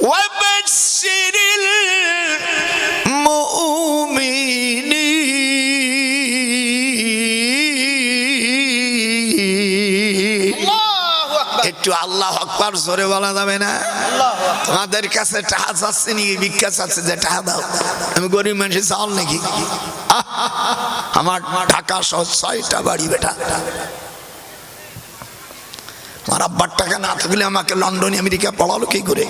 وبشر المؤمنين আল্লাহু আকবার একটু আল্লাহ আকবার জোরে বলা যাবে না আল্লাহু আকবার তোমাদের কাছে টাহা চাচ্ছে নাকি ভিক্ষা চাচ্ছে যে টাহা দাও আমি গরিব মানুষের চাল নাকি আহ! আমার ঢাকা সহ ছয়টা বাড়ি বেটা আমার আব্বার টাকা না থাকলে আমাকে লন্ডন আমেরিকা পড়ালো কি করে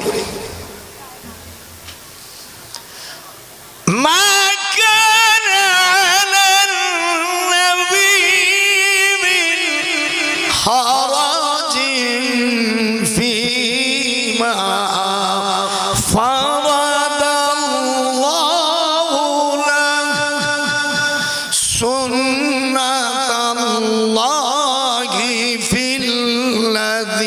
سنة الله في الذين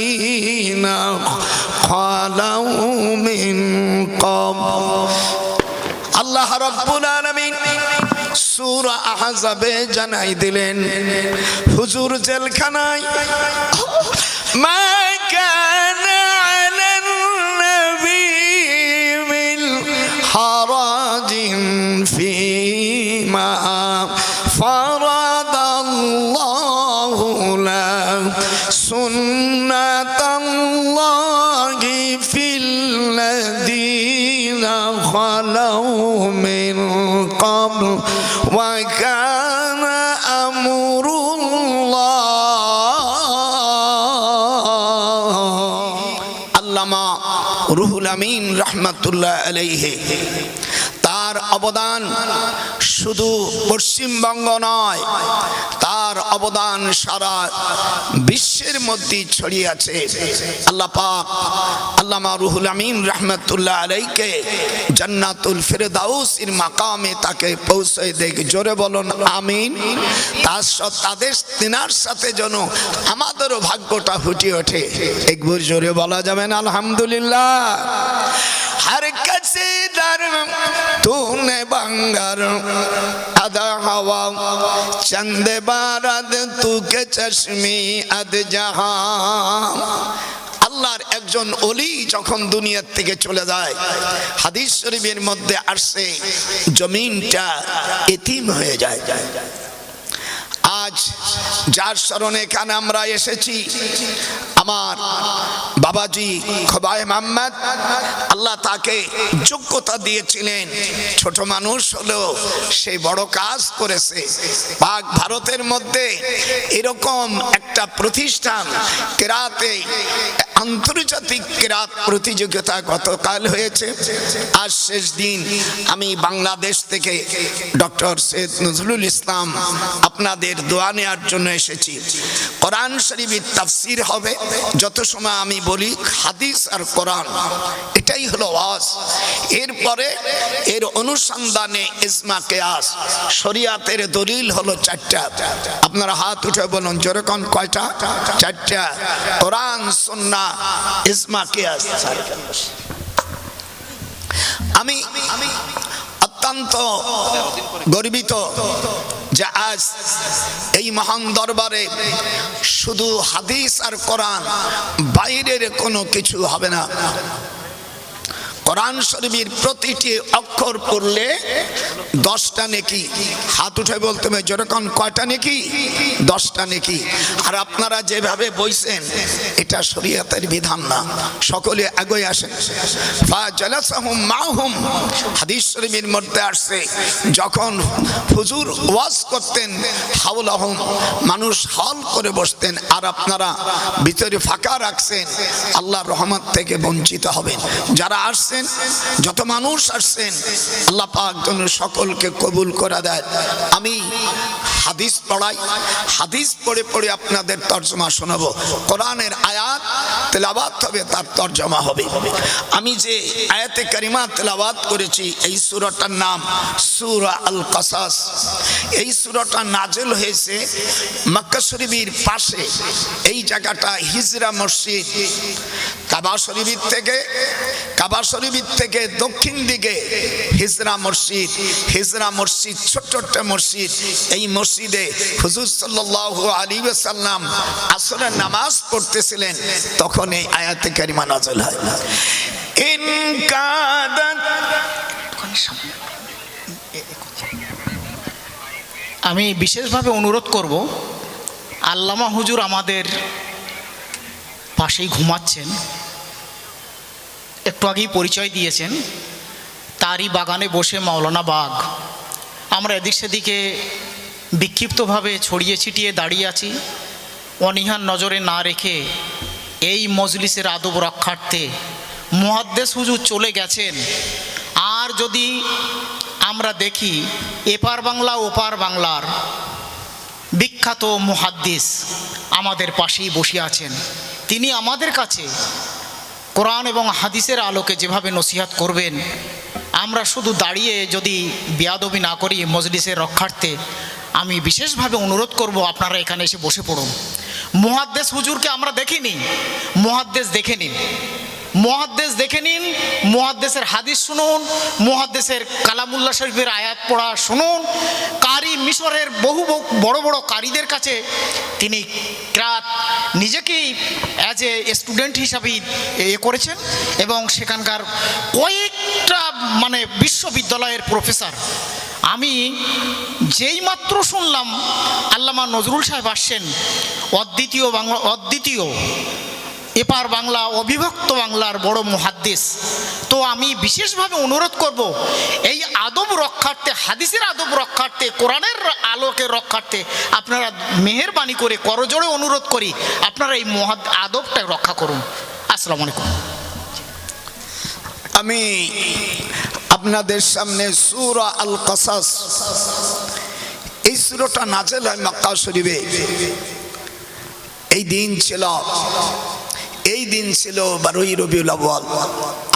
خلوا من قبل আল্লাহ রাব্বুল আলামিন সূরা আহজাবে জানাই দিলেন হুজুর জেলখানায় মা وكان أمر الله আল্লামা রুহুল আমিন রহমাতুল্লাহ আলাইহি তার অবদান শুধু পশ্চিমবঙ্গ নয়, তার অবদান সারা বিশ্বের মধ্যে ছড়িয়ে আছে। আল্লাহ পাক আল্লামা রুহুল আমিন রহমতুল্লাহ আলাইকে জান্নাতুল ফেরদাউসের মাকামে তাকে পৌঁছে দেখ, জোরে বলুন, আমিন। তার তাদের তিনার সাথে যেন আমাদেরও ভাগ্যটা ফুটে ওঠে। একবার জোরে বলা যাবে না, আলহামদুলিল্লাহ। हर कसे दर तूने बंगर अदा हवा चंद बारद तू के चश्मी अद जहां আল্লাহর একজন অলি যখন দুনিয়ার থেকে চলে যায় হাদিস শরীফের মধ্যে আসছে জমিনটা এতিম হয়ে যায় আজ যার স্মরণে এখানে আমরা এসেছি আমার বাবাজি খোবায় মোহাম্মদ, আল্লাহ তাকে যোগ্যতা দিয়েছিলেন। ছোট মানুষ হলেও সেই বড় কাজ করেছে। পাক ভারতের মধ্যে এরকম একটা প্রতিষ্ঠান, কেরাতে, আন্তর্জাতিক কেরাত প্রতিযোগিতা গতকাল হয়েছে। আজ শেষ দিন আমি বাংলাদেশ থেকে ডক্টর সৈয়দ নজরুল ইসলাম আপনাদের দোয়া নেওয়ার জন্য এসেছি। কোরআন শরীফের তাফসির হবে। যত সময় আমি বলি হাদিস আর কোরআন, এটাই হলো ওয়াজ এরপরে এর অনুসন্ধানে ইসমা কেয়াস, শরিয়াতের দলিল হলো চারটা। আপনারা হাত উঠে বলুন, যেরকম কয়টা? চারটা। কোরআন সুন্না ইসমা কেয়াস। আমি অত্যন্ত গর্বিত যে আজ এই মহান দরবারে শুধু হাদিস আর কোরআন বাইরের কোনো কিছু হবে না। কোরআন শরীফের প্রতিটি অক্ষর পড়লে দশটা নেকি। হাত উঠে বলতে হবে, যেরকম কয়টা নেকি? দশটা নেকি। আর আপনারা যেভাবে বইছেন, এটা শরীয়তের বিধান না। সকলে আগে আসেন। মাহুম। হাদিস শরীফের মধ্যে আসছে, যখন হুজুর ওয়াজ করতেন হাউলাহুম মানুষ হল করে বসতেন, আর আপনারা ভিতরে ফাঁকা রাখছেন, আল্লাহর রহমত থেকে বঞ্চিত হবেন। যারা আসছেন যত মানুষ আসছেন, আল্লাহ পাক যেন সকলকে কবুল করে দেয়। আমি হাদিস পড়াই, হাদিস পড়ে পড়ে আপনাদের তর্জমা শোনাবো। কোরআনের আয়াত তেলাবাত হবে, তার তর্জমা হবে। আমি যে আয়াতে কারিমা তেলাবাত করেছি, এই সুরাটার নাম সুরা আল কাসাস এই সুরাটা নাজেল হয়েছে মক্কা শরীফের পাশে, এই জায়গাটা হিজরা মসজিদ। কাবা শরীফের থেকে, কাবা শরীফের থেকে দক্ষিণ দিকে হিজরা মসজিদ হিজরা মসজিদ, ছোট্ট একটা মসজিদ। এই মসজিদে হুজুর সাল্লাল্লাহু আলাইহি ওয়াসাল্লাম আসরের নামাজ পড়তেছিলেন। তখন এই আয়াতে কারিমা নাযিল হয়। আমি বিশেষভাবে অনুরোধ করব, আল্লামা হুজুর আমাদের পাশেই ঘুমাচ্ছেন। একটু আগেই পরিচয় দিয়েছেন। তারই বাগানে বসে মাওলানা বাঘ আমরা এদিক সেদিকে বিক্ষিপ্তভাবে ছড়িয়ে ছিটিয়ে দাঁড়িয়ে আছি। অনিহার নজরে না রেখে এই মজলিসের আদব রক্ষার্থে মহাদ্দেশ হুজুর চলে গেছেন। আর যদি আমরা দেখি, এপার বাংলা, ওপার বাংলার বিখ্যাত মুহাদ্দিস আমাদের পাশেই বসে আছেন। তিনি আমাদের কাছে কোরআন এবং হাদিসের আলোকে যেভাবে নসিহাত করবেন, আমরা শুধু দাঁড়িয়ে যদি বেয়াদবি না করি মজলিসের রক্ষার্থে, আমি বিশেষভাবে অনুরোধ করব আপনারা এখানে এসে বসে পড়ুন। মহাদ্দেশ হুজুরকে আমরা দেখিনি। মহাদ্দেশ দেখে নিন। মহাদ্দেশ দেখে নিন মহাদ্দেশের হাদিস শুনুন মহাদ্দেশের কালামুল্লা শরীফের আয়াত পড়া শুনুন। কারি মিশরের বহু বহু বড় বড় কারিদের কাছে তিনি ক্রাত নিজেকেই অ্যাজ এ স্টুডেন্ট হিসাবেই এ করেছেন এবং সেখানকার কয়েকটা মানে বিশ্ববিদ্যালয়ের প্রফেসর আমি যেই মাত্র শুনলাম, আল্লামা নজরুল সাহেব আসছেন, অদ্বিতীয় বাংলা, অদ্বিতীয় এপার বাংলা, অবিভক্ত বাংলার বড় মুহাদ্দিস। তো আমি বিশেষভাবে অনুরোধ করব, এই আদব রক্ষার্থে, হাদিসের আদব রক্ষার্থে, কোরআনের আলোকে রক্ষার্থে আপনারা মেহেরবানি করে, করজোড়ে অনুরোধ করি, আপনারা এই মহাদ আদবটা রক্ষা করুন। আসসালামু আলাইকুম। আমি আপনাদের সামনে সুরা আল কাসাস এই সুরটা নাজেল হয় মক্কা শরীফে। এই দিন ছিল এই দিন ছিল বারোই রবিউল আব্বাল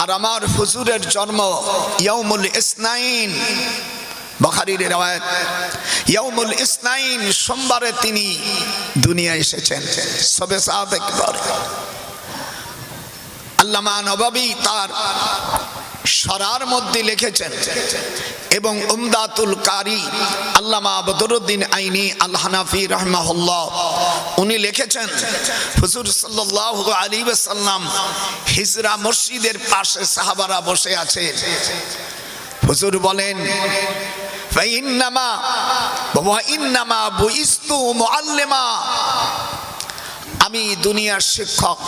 আর আমার হুজুরের জন্ম ইয়ামুল ইসনাইন। বখারির রেওয়ায়ত। ইয়ামুল ইসনাইন সোমবারে তিনি দুনিয়া এসেছেন। সবে পরে আল্লামা নবাবী তার সরার মধ্যে লিখেছেন। এবং উমদাতুল কারি আল্লামা বদরুদ্দিন আইনি আল হানাফি রহমাহুল্লাহ, উনি লিখেছেন, হুজুর সাল্লাল্লাহু আলাইহি ওয়াসাল্লাম হিজরা মসজিদের পাশে সাহাবারা বসে আছে। হুজুর বলেন আমি দুনিয়ার শিক্ষক।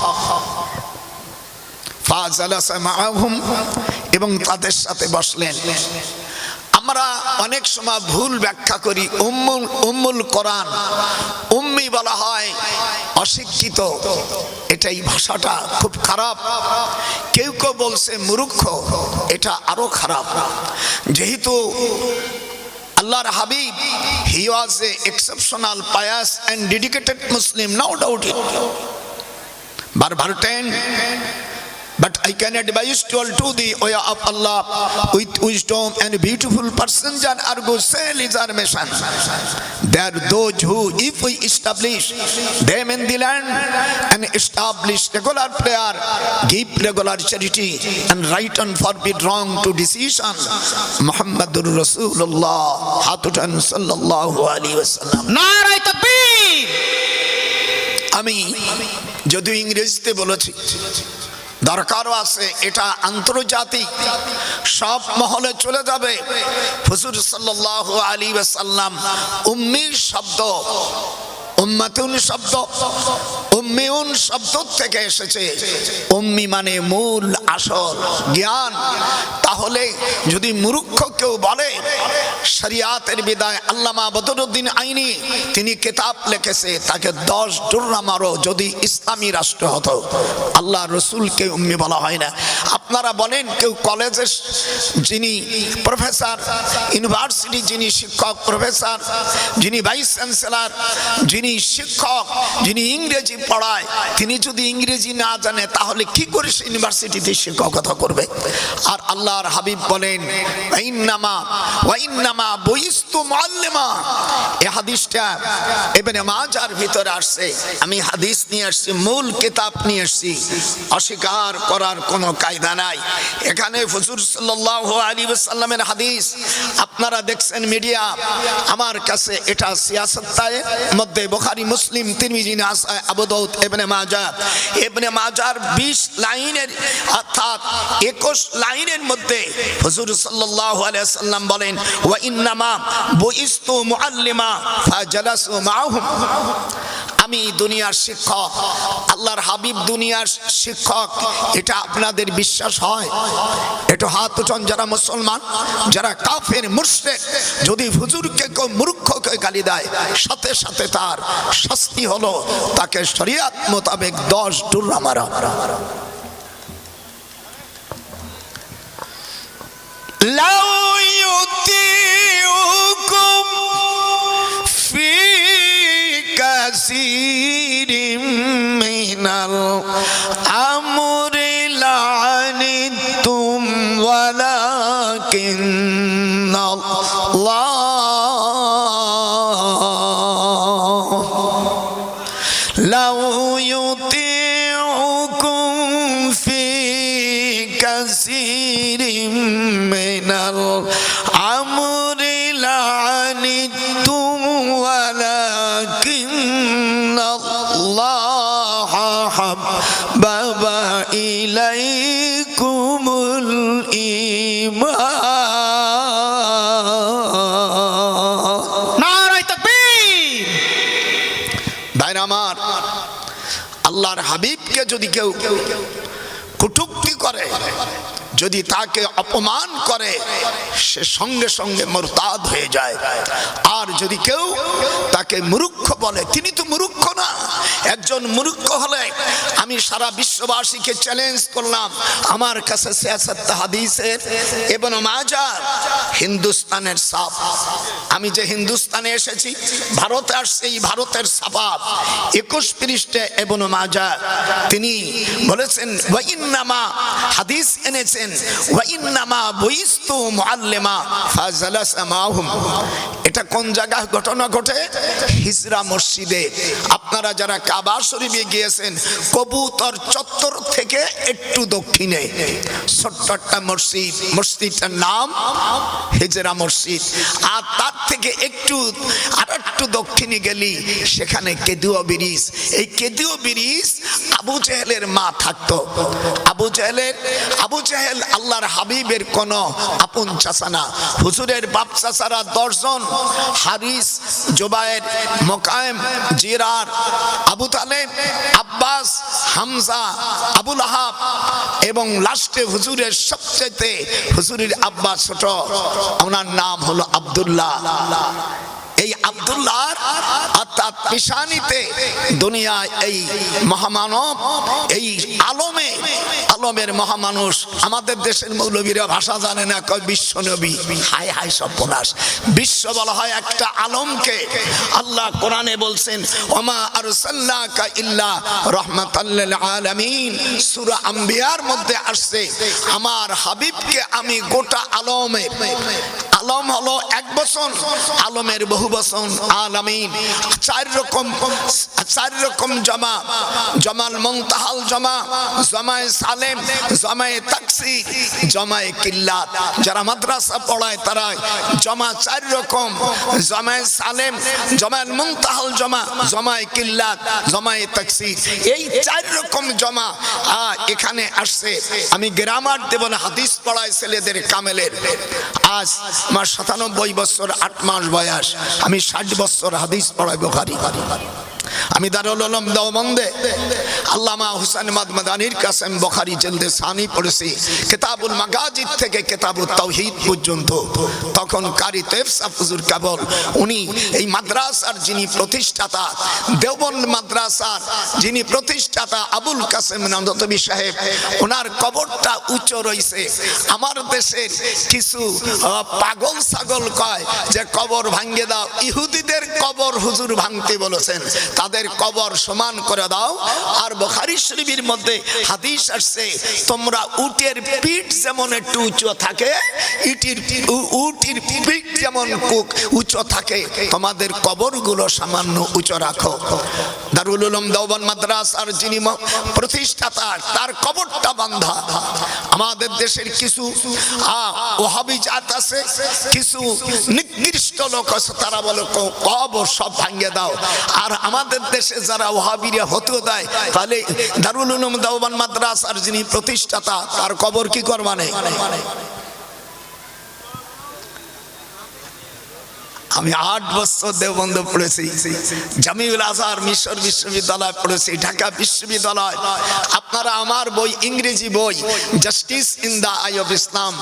এবং তাদের সাথে বসলেন। আমরা অনেক সময় ভুল ব্যাখ্যা করি। উম্মুল উম্মুল কোরআন, উম্মি বলা হয় অশিক্ষিত। এটাই ভাষাটা খুব খারাপ। কেউ কেউ বলছে মূর্খ, এটা আরও খারাপ। যেহেতু আল্লাহর Habib he was a exceptional pious and dedicated Muslim no doubt bar But I can advise to all to the way of Allah with wisdom and beautiful persons and argo sell his mission. There are those who, if we establish them in the land and establish regular prayer, give regular charity and right and forbid wrong to decision. Muhammadur Rasulullah Hatutan Sallallahu Alaihi Wasallam. নারায় তাকবীর আমি যদিও ইংরেজিতে বলেছি দরকারও আছে এটা আন্তর্জাতিক। সব মহলে চলে যাবে। হুজুর সাল্লাল্লাহু আলী সাল্লাম উম্মির শব্দ। উম্মাতুন শব্দ। উম্মিউন শব্দ থেকে এসেছে। উম্মি মানে মূল আসল জ্ঞান। তাহলে যদি মূর্খ কেউ বলে, শরিয়াতের বিদায় আল্লামা বদরুদ্দিন আইনি, তিনি কিতাব লিখেছে, তাকে দশ ডুর্রা মারো, যদি ইসলামী রাষ্ট্র হতো। আল্লাহ রসুলকে উম্মি বলা হয় না। আপনারা বলেন, কেউ কলেজের যিনি প্রফেসর ইউনিভার্সিটি যিনি শিক্ষক প্রফেসর যিনি ভাইস চ্যান্সেলর যিনি শিক্ষক, যিনি ইংরেজি পড়ায়, তিনি যদি ইংরেজি না জানে, তাহলে কি করে সে ইউনিভার্সিটিতে শিক্ষকতা করবে? আর আল্লাহর হাবিব বলেন আমি হাদিস নিয়ে আসছি, মূল কিতাব নিয়ে আসছি। অস্বীকার করার কোনো কায়দা জানাই এখানে ফজুর সাল্লাহ আলী সাল্লামের হাদিস, আপনারা দেখছেন মিডিয়া, আমার কাছে এটা সিয়াসত্তায়ের মধ্যে বোখারি, মুসলিম, তিরমিজি নাসায় আবুদাউদ ইবনে মাজা ইবনে মাজার 20 লাইনের, অর্থাৎ 21 লাইনের মধ্যে হুজুর সাল্লাল্লাহু আলাইহি সাল্লাম বলেন, ওয়া ইন্নামা বুইস্তু মুআল্লিমা, ফাজালাসু মাআহুম আমি দুনিয়ার শিক্ষক। আল্লাহর হাবিব দুনিয়ার শিক্ষক। এটা আপনাদের বিশ্বাস হয়? একটু হাত উঠান যারা মুসলমান, যারা কাফের, মুশরিক, যদি হুজুরকে কেউ মূর্খকে গালি দেয়, সাথে সাথে তার শাস্তি হলো। তাকে শরিয়াত মোতাবেক দশ ডুর্রা মারা। লাউ ইউতিউকুম في كثير من الأمر لعنتم ولكن الله لو يطيعكم في كثير من الأمر যদি কেউ কুটুক্তি করে যদি তাকে অপমান করে, সে সঙ্গে সঙ্গে মোরতাদ হয়ে যায়। আর যদি কেউ তাকে মুরুক্ষ বলে, তিনি তো মুরুক্ষ না, একজন মুরুক্ষ হলে আমি সারা বিশ্ববাসীকে চ্যালেঞ্জ করলাম। আমার কাছে সিয়াসত হাদিসের এবং মাজার হিন্দুস্তানের সাপ। আমি যে হিন্দুস্তানে এসেছি, ভারতে আসছে, এই ভারতের সাপাব একুশ পৃষ্ঠে এবং মাজা তিনি বলেছেন হাদিস এনেছেন মাহুম। এটা কোন জায়গায় ঘটনা ঘটে? হিজরা মসজিদে। আপনারা যারা কাবা শরীফে গিয়েছেন, কবুতর চত্বর থেকে একটু দক্ষিণে। ছোট্ট মসজিদ। মসজিদটার নাম হিজরা মসজিদ। আর তার থেকে একটু, আর একটু দক্ষিণে গেলি, সেখানে কেদুয়া ব্রিজ। এই কেদুয়া ব্রিজ আবু জাহেলের মা থাকতো। আবু জাহেলের, আবু জাহেল আল্লাহর হাবিবের কোন আপন চাচানা হুজুরের বাপ চাচারা দশজন, হারিস, জোবায়ের, মোকায়েম, জিরার, আবু তালেব, আব্বাস, হামজা, আবুল আহাব এবং লাস্টে হুজুরের সবচেয়ে হুজুরের আব্বা ছোট, ওনার নাম হলো আব্দুল্লাহ। এই আব্দুল্লাহর অর্থাৎ পিসানিতে দুনিয়ায় এই মহামানব, এই আলমে, আলমের মহামানুষ। আমাদের দেশের মৌলবীরা ভাষা জানে না, কয় বিশ্ব নবী। হায় হায়, সর্বনাশ। বিশ্ব বলা হয় একটা আলমকে। আল্লাহ কোরআনে বলছেন, ওমা আরসাল্লাকা ইল্লা রহমাতাল্লিল আলামিন। সূরা আম্বিয়ার মধ্যে আসছে, আমার হাবিবকে আমি গোটা আলমে আলম হলো এক বছর আলমের বহু বছর আলামিন। চার রকম চার রকম জমা। জমাল মন্তাহাল জমা, জমায়ে সালেম, জমায়ে তাকসি, জমায়ে কিল্লাত। যারা মাদ্রাসা পড়ায় তারা জমা চার রকম, জমায়ে সালেম জমাল মুনতাহাল জমা, জমায়ে কিল্লাত, জমায়ে তাকসি। এই চার রকম জমা এখানে আসছে। আমি গ্রামার দেব না, হাদিস পড়ায় ছেলেদের কামেলের। আজ আমার সাতানব্বই বছর, আট মাস বয়স। আমি ষাট বছর হাদিস পড়াই বোখারি। আমি দারুল আলম দেওবন্দে আল্লামা হুসাইন মাদমাদানির কাসেম বখারি জলদে সানি পড়েছি। কেতাবুল মাগাজিদ থেকে কেতাবুল তাওহীদ পর্যন্ত। তখন কারি তেফসা হুজুর কেবল উনি এই মাদ্রাসার যিনি প্রতিষ্ঠাতা, দেওবন্দ মাদ্রাসার যিনি প্রতিষ্ঠাতা আবুল কাসেম নন্দতবি সাহেব, ওনার কবরটা উচ্চ রয়েছে। আমার দেশের কিছু পাগল ছাগল কয় যে কবর ভাঙ্গে দাও। ইহুদিদের কবর হুজুর ভাঙতে বলেছেন। তাদের কবর সমান করে দাও। আর বুখারী শরীফের মধ্যে হাদিস আসছে, তোমরা উটের পিঠ যেমন একটু উঁচু থাকে, ইটির উটির পিঠ যেমন কুক- উঁচু থাকে, তোমাদের কবরগুলো সামান্য উঁচু রাখো। দারুল উলুম দেওবান মাদ্রাস আর যিনি প্রতিষ্ঠাতা, তার কবরটা বান্ধা। আমাদের দেশের কিছু ওহাবি জাত আছে, কিছু নিকৃষ্ট লোক আছে, তারা বলে, কবর সব ভাঙিয়ে দাও। আর আমাদের দেশে যারা ওহাবিরা হতেও দেয়, তাহলে দারুল উলুম দাওবান মাদ্রাস আর যিনি প্রতিষ্ঠাতা, তার কবর কি করবানে? আমি আট বছর দেওবন্ধ পড়েছি। জামিউল আজহার মিশর বিশ্ববিদ্যালয় পড়েছি, ঢাকা বিশ্ববিদ্যালয়। আপনারা আমার বই, ইংরেজি বই, justice in the eye of Islam,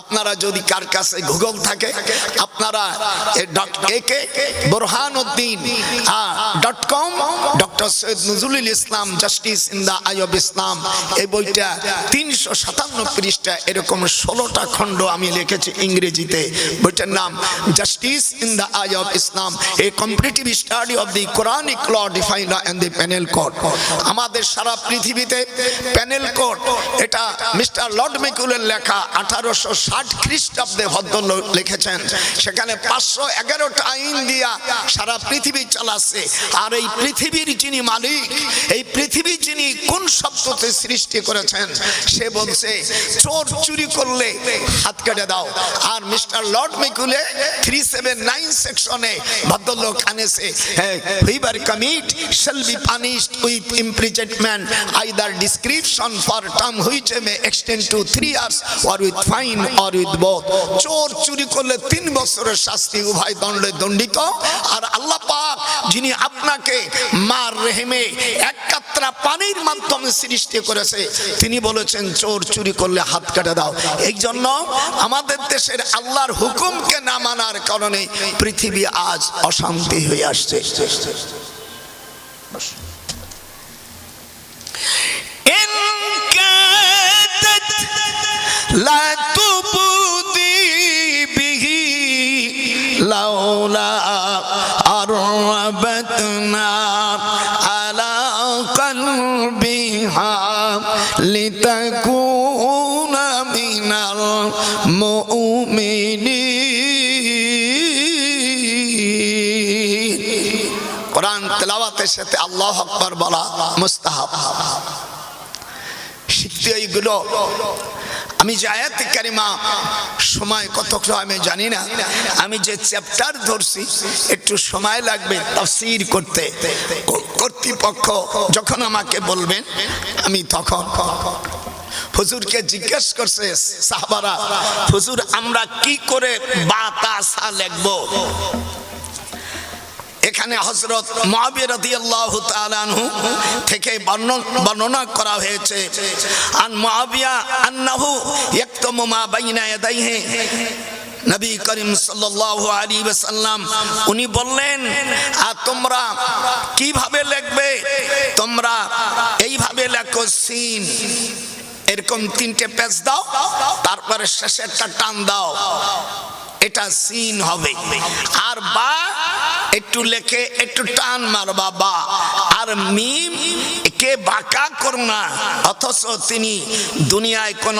আপনারা যদি কার কাছে গুগল থাকে, আপনারা Borhan Uddin dot com, doctor Syed Nazrul Islam, justice in the eye of Islam. এই বইটা তিনশো সাতান্ন পৃষ্ঠা এরকম ষোলোটা খণ্ড আমি লিখেছি ইংরেজিতে। বইটার নাম justice in the eye of Islam a competitive study of the Quranic law define and the penal code আমাদের সারা পৃথিবীতে প্যানেল কোড এটা মিস্টার লর্ড মেকুলের লেখা আঠারোশো ষাট খ্রিস্টাব্দে ভদ্রলোক লিখেছেন। সেখানে পাঁচশো এগারোটা আইন দিয়া সারা পৃথিবী চালাচ্ছে। আর এই পৃথিবীর যিনি মালিক, এই পৃথিবী যিনি কোন শব্দতে সৃষ্টি করেছেন, সে বলছে, চোর চুরি করলে হাত কেটে দাও। আর mister lord Macaulay three seven nine সেকশনে ভদ্রলোক আনেছে। Whoever commit shall be punished with imprisonment. Either description for term which may extend to three years or with fine or with both. চোর চুরি করলে তিন বছরের শাস্তি, উভয় দণ্ডে দণ্ডিত। আর আল্লাহ পাক যিনি আপনাকে মার এক পানির মাধ্যমে সৃষ্টি করেছে, তিনি বলেছেন, চোর চুরি করলে হাত কাটে দাও। এই জন্য আমাদের দেশের আল্লাহর হুকুমকে না মানার কারণে পৃথিবী আজ অশান্তি হয়ে আসছে। লা আল্লাহ বলা মুস্তাহাব। শিখতে এইগুলো। আমি যে কারিমা সময় কত আমি জানি না। আমি যে চ্যাপ্টার ধরছি, একটু সময় লাগবে তাফসীর করতে। কর্তৃপক্ষ যখন আমাকে বলবেন, আমি তখন হুজুরকে জিজ্ঞেস করছে, সাহাবারা, হুজুর, আমরা কি করে বাতাসা লিখব? এখানে হজরত থেকে বর্ণ- বর্ণনা করা হয়েছে। আন মুআবিয়া আন্নাহু নবী করিম সাল্লাল্লাহু উনি বললেন আর তোমরা কীভাবে লিখবে? তোমরা এইভাবে লেখো সিন। এরকম তিনটে পেজ দাও, তারপরে শেষে একটা টান দাও। এটা সিন হবে। আর বা একটু লেখে একটু টান মারবা বা আর মিম কে বাঁকা করো না। অথচ তিনি দুনিয়ায় কোন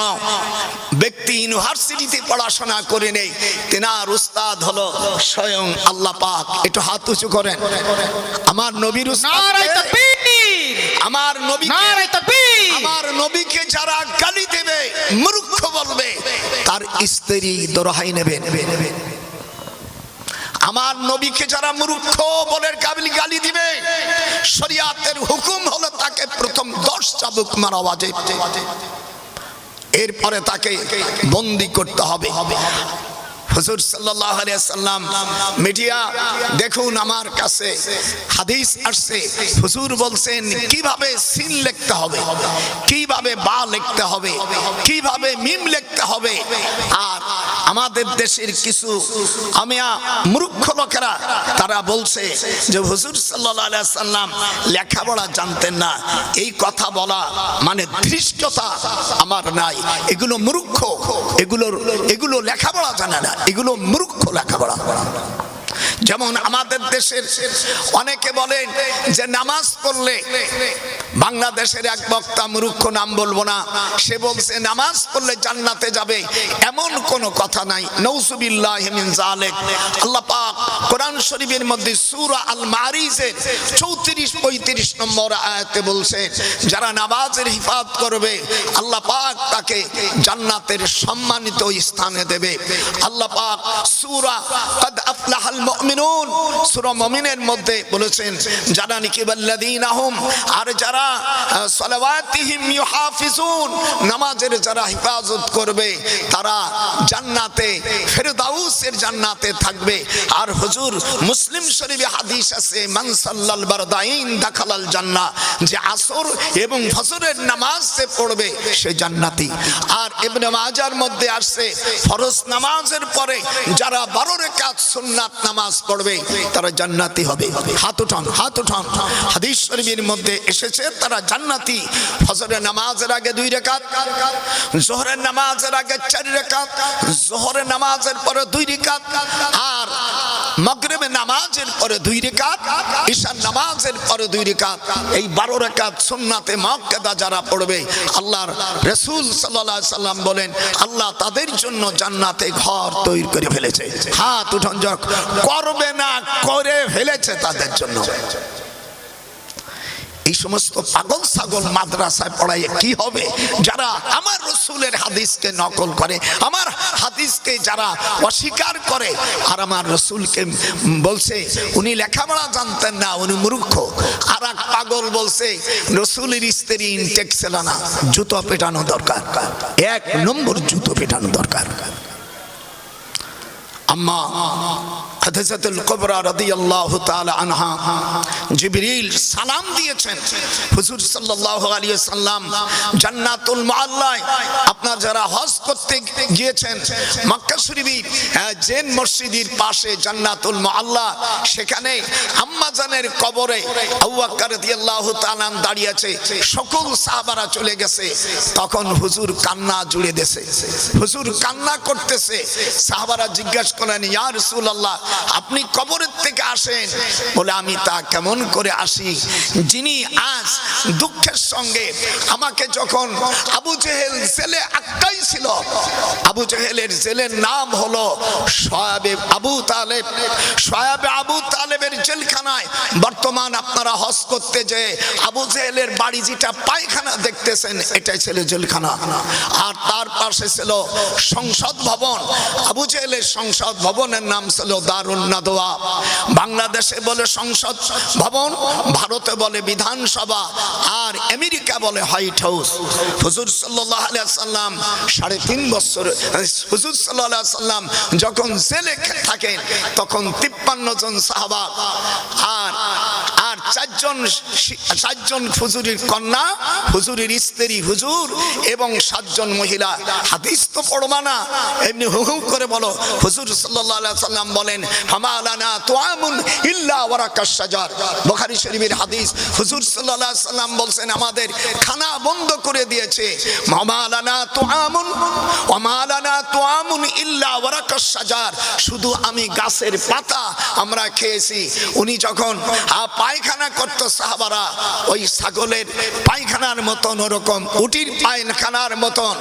ব্যক্তি ইউনিভার্সিটিতে পড়াশোনা করে নেই। তেনার উস্তাদ হলো স্বয়ং আল্লাহ পাক। একটু হাত উঁচু করেন। আমার নবীর আমার নবী আমার নবীকে যারা গালি দেবে মূর্খ বলবে তার স্ত্রী দোরহাই নেবে। আমার নবীকে যারা মূর্খ বলে কাবিল গালি দিবে, শরিয়াতের হুকুম হলো তাকে প্রথম দশ চাবুক মারা বাজে এরপরে তাকে বন্দি করতে হবে। হুজুর আলাইহি সাল্লাম মিডিয়া, দেখুন আমার কাছে হাদিস আসছে, হুজুর বলছেন, কীভাবে সিন লিখতে হবে? কীভাবে বা লিখতে হবে? কীভাবে মিম লিখতে হবে? আর আমাদের দেশের কিছু আমিয়া মূর্খ লোকেরা, তারা বলছে যে, হুজুর আলাইহি সাল্লাম লেখাপড়া জানতেন না। এই কথা বলা মানে ধৃষ্টতা আমার নাই। এগুলো মূর্খ এগুলো এগুলো লেখাপড়া জানে না। এগুলো মূর্খ লেখাপড়া। যেমন আমাদের দেশের অনেকে বলেন যে নামাজ পড়লে বাংলাদেশের এক বক্তা মুরুক্ষ নাম বলব না, সে বলছে নামাজ পড়লে জান্নাতে যাবে এমন কোনো কথা নাই। নৌসুবিল্লাহ জালেক আল্লাহ পাক কোরআন শরীফের মধ্যে সুরা আল মারিজে চৌত্রিশ, পঁয়ত্রিশ নম্বর আয়াতে বলছে, যারা নামাজের হিফাত করবে, আল্লাহ পাক তাকে জান্নাতের সম্মানিত স্থানে দেবে। আল্লাহ পাক সুরা আফলাহাল মুমিন মুমিনুন। মধ্যে বলেছেন, যারা আর যারা ইউহাফিজুন, নামাজের যারা হিফাজত করবে, তারা জান্নাতে, ফেরদাউসের জান্নাতে থাকবে। আর হুজুর, মুসলিম শরীফে হাদিস আছে, মান সাল্লাল বারদাইন দাখালাল যে আসর এবং ফজরের নামাজ সে পড়বে, সে জান্নাতি। আর ইবনে মাজার মধ্যে আসছে, ফরজ নামাজের পরে যারা বারো সুন্নাত নামাজ পড়বে, তারা জান্নাতি হবে। হাত উঠান হাত উঠান। হাদিস শরীফের মধ্যে এসেছে, তারা জান্নাতি। ফজরের নামাজের আগে দুই রেখাত, জোহরের নামাজের আগে চার রেখাত, জোহরের নামাজের পরে দুই রেখাত, আর মাগরিবের নামাজের পরে দুই রেখাত, ঈশার নামাজের পরে দুই রেখাত। এই বারো রেখাত সুন্নাতে মক্কেদা যারা পড়বে, আল্লাহর রসুল আলাইহি সাল্লাম বলেন, আল্লাহ তাদের জন্য জান্নাতে ঘর তৈরি করে ফেলেছে। হাত উঠান যক করবে না, করে ফেলেছে তাদের জন্য। এই সমস্ত পাগল ছাগল মাদ্রাসায় পড়াইয়ে কি হবে? যারা আমার রসুলের হাদিসকে নকল করে, আমার হাদিসকে যারা অস্বীকার করে, আর আমার রসুলকে বলছে, উনি লেখাপড়া জানতেন না, উনি মূর্খ। আর এক পাগল বলছে, রসুলের স্ত্রী ইনটেক ছিল না, জুতো পেটানো দরকার। এক নম্বর জুতো পেটানো দরকার। আম্মা হাদিসাতুল কুবরা রাদিয়াল্লাহু তাআলা আনহা, জিবরিল সালাম দিয়েছেন। হুজুর সাল্লাল্লাহু আলাইহি সাল্লাম জান্নাতুল মুআল্লায় যারা হজ করতে গিয়েছেন, মক্কা শরীফে জেন মসজিদের পাশে জান্নাতুল মুআল্লা, সেখানে আম্মা জানের কবরে আবু বকর রাদিয়াল্লাহু তাআলা দাঁড়িয়ে আছে, সকল সাহাবারা চলে গেছে। তখন হুজুর কান্না জুড়ে দেশে হুজুর কান্না করতেছে। সাহাবারা জিজ্ঞাসা করেন ইয়া রাসূলুল্লাহ আপনি কবরের থেকে আসেন, বলে আমি তা কেমন করে আসি? যিনি আজ দুঃখের সঙ্গে আমাকে যখন আবু জেহেল জেলে আটকাই ছিল আবু জেহেলের জেলের নাম হলো শয়াবে আবু তালেব। শয়াবে আবু তালেবের জেলখানায় বর্তমান আপনারা হজ করতে যে আবু জেহেলের বাড়ি যেটা পায়খানা দেখতেছেন, এটাই ছিল জেলখানা। আর তার পাশে ছিল সংসদ ভবন। আবু জেহেলের সংসদ ভবনের নাম ছিল নাদোয়া বাংলাদেশে বলে সংসদ ভবন, ভারতে বলে বিধানসভা, আর আমেরিকা বলে হোয়াইট হাউস। হুজুর সাল্লাহ সাল্লাম সাড়ে তিন বছর, হুজুর সাল্লাহ সাল্লাম যখন জেলে থাকেন, তখন তিপ্পান্ন জন সাহাবা, আর আর চারজন চারজন হুজুরির কন্যা, হুজুরের স্ত্রী হুজুর এবং সাতজন মহিলা। হাদিস তো পড়বা না। এমনি হু হু করে বলো। হুজুর আলাইহি সাল্লাম বলেন হামালানা তুআমুন ইল্লা ওয়ারাকাস শাজার। বুখারী শরীফের হাদিস, হুজুর সাল্লাল্লাহু সাল্লাম বলছেন, আমাদের খানা বন্ধ করে দিয়েছে। হামালানা তুআমুন ওয়ামালানা তুআমুন ইল্লা ওয়ারাকাস শাজার। শুধু আমি গাছের পাতা আমরা খেয়েছি। উনি যখন পায়খানা করতো সাহাবারা, ওই ছাগলের পায়খানার মতন ওরকম, উটির পায়খানার মতন।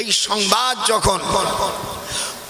এই সংবাদ যখন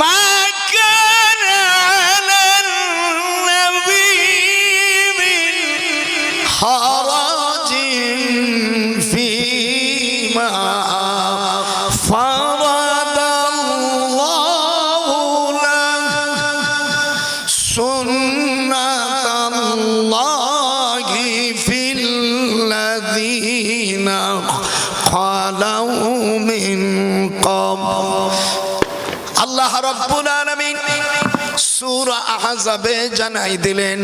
মা আল্লাহ আল্লাহ রাব্বুল আলামিন সূরা আহজাবে জানাই দিলেন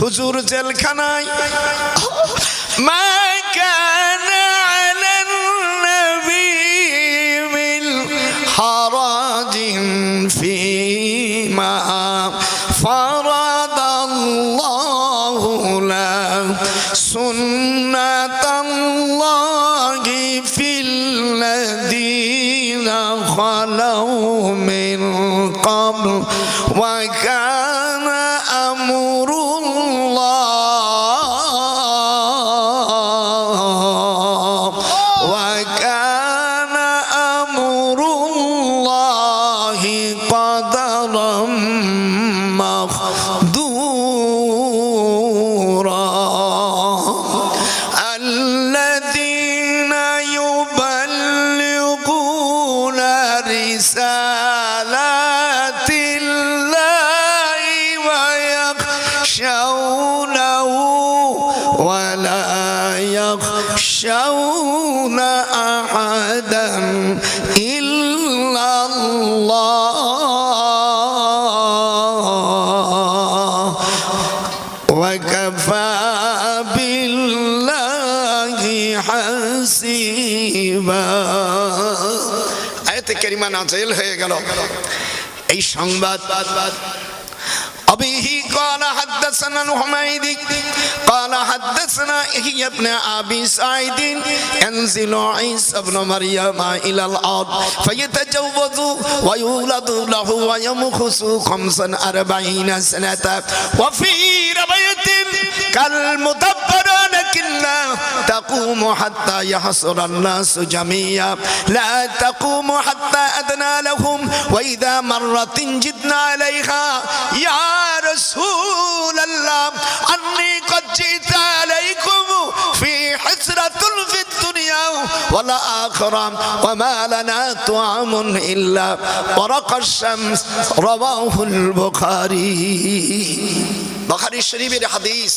হুজুর জেলখানায় মা কানা আলান নবী মিন হারাজিন ফিমা فرض الله له سنة الله في الذين خلوا من قبل وكان জেল হয়ে গেল। এই সংবাদ অবিহি قال حدثنا الحميدي قال حدثنا يحيى بن أبي سعيد ينزل عيسى بن مريم إلى الأرض فيتجوز ويولد له ويمكث خمسا أربعين سنة وفي رواية كالمدبر لكن تقوم حتى يحصل الناس جميعا لا تقوم حتى أدنى لهم وإذا مرت جدنا عليها يا رسول الله أني قد جئت عليكم في حسرة في الدنيا والآخرة وما لنا طعام إلا ورق الشمس رواه البخاري বখারি শরীফের হাদিস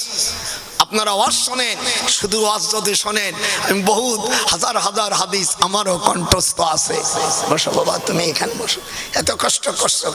আপনারা ওয়াজ শোনেন শুধু ওয়াজ যদি শোনেন আমি বহুত হাজার হাজার হাদিস আমারও কণ্ঠস্থ আছে বসো বাবা তুমি এখানে বসো এত কষ্ট করছো